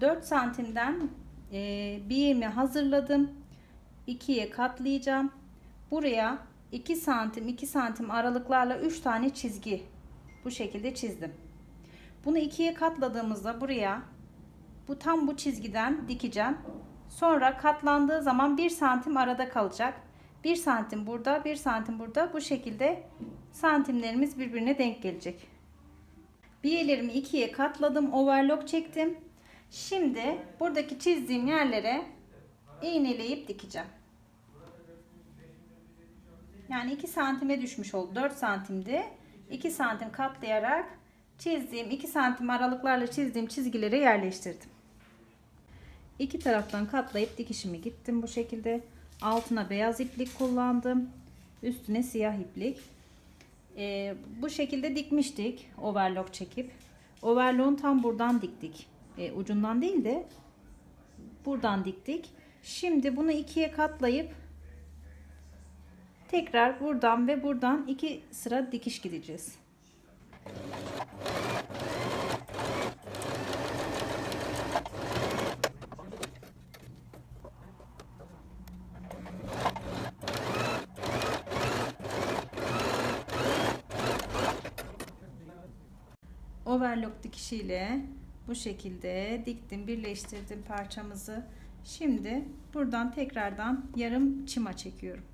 4 santimden e, bir ilmeği hazırladım. 2'ye katlayacağım. Buraya 2 santim 2 santim aralıklarla 3 tane çizgi bu şekilde çizdim. Bunu ikiye katladığımızda buraya bu tam bu çizgiden dikeceğim. Sonra katlandığı zaman 1 santim arada kalacak. 1 santim burada, 1 santim burada. Bu şekilde santimlerimiz birbirine denk gelecek. Biyelerimi ikiye katladım, overlock çektim. Şimdi buradaki çizdiğim yerlere iğneleyip dikeceğim. Yani 2 santime düşmüş oldu. 4 santimdi. 2 santim katlayarak çizdiğim 2 santim aralıklarla çizdiğim çizgileri yerleştirdim. İki taraftan katlayıp dikişimi gittim bu şekilde. Altına beyaz iplik kullandım. Üstüne siyah iplik. Ee, bu şekilde dikmiştik overlock çekip. Overlock'un tam buradan diktik. Ee, ucundan değil de buradan diktik. Şimdi bunu ikiye katlayıp tekrar buradan ve buradan iki sıra dikiş gideceğiz. overlock dikişiyle bu şekilde diktim birleştirdim parçamızı. Şimdi buradan tekrardan yarım çıma çekiyorum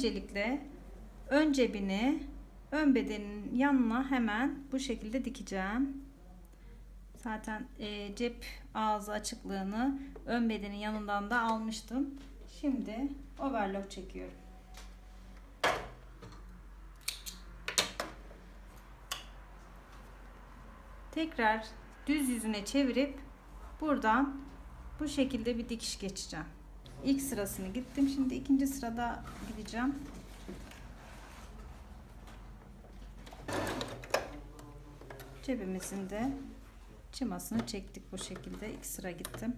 öncelikle ön cebini ön bedenin yanına hemen bu şekilde dikeceğim. Zaten e, cep ağzı açıklığını ön bedenin yanından da almıştım. Şimdi overlock çekiyorum. Tekrar düz yüzüne çevirip buradan bu şekilde bir dikiş geçeceğim. İlk sırasını gittim. Şimdi ikinci sırada gideceğim. Cebimizin de çımasını çektik bu şekilde. İlk sıra gittim.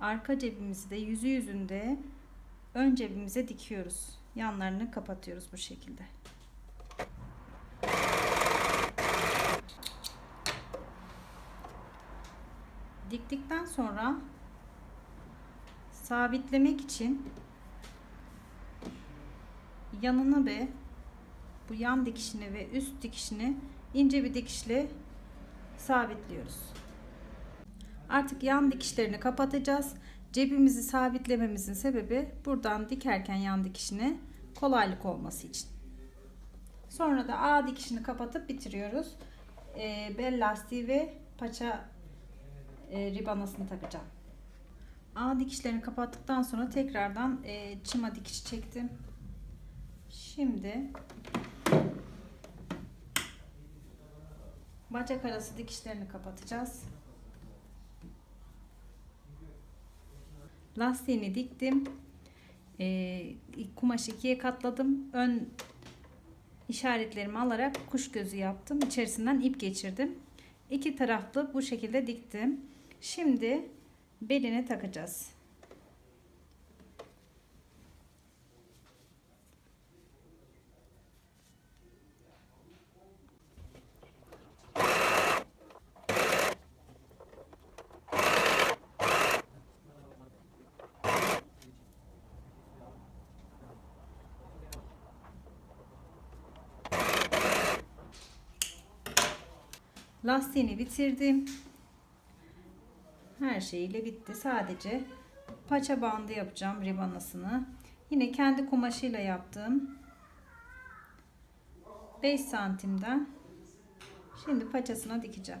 Arka cebimizi de yüzü yüzünde ön cebimize dikiyoruz. Yanlarını kapatıyoruz bu şekilde. Diktikten sonra sabitlemek için yanını ve bu yan dikişini ve üst dikişini ince bir dikişle sabitliyoruz. Artık yan dikişlerini kapatacağız. Cebimizi sabitlememizin sebebi buradan dikerken yan dikişini kolaylık olması için. Sonra da A dikişini kapatıp bitiriyoruz. E, bel lastiği ve paça e, ribanasını takacağım. A dikişlerini kapattıktan sonra tekrardan e, çıma dikişi çektim. Şimdi bacak arası dikişlerini kapatacağız. Lastiğini diktim. E, kumaşı ikiye katladım. Ön işaretlerimi alarak kuş gözü yaptım. İçerisinden ip geçirdim. İki taraflı bu şekilde diktim. Şimdi beline takacağız. Lastiğini bitirdim. Her şeyiyle bitti. Sadece paça bandı yapacağım ribanasını. Yine kendi kumaşıyla yaptım. 5 santimden. Şimdi paçasına dikeceğim.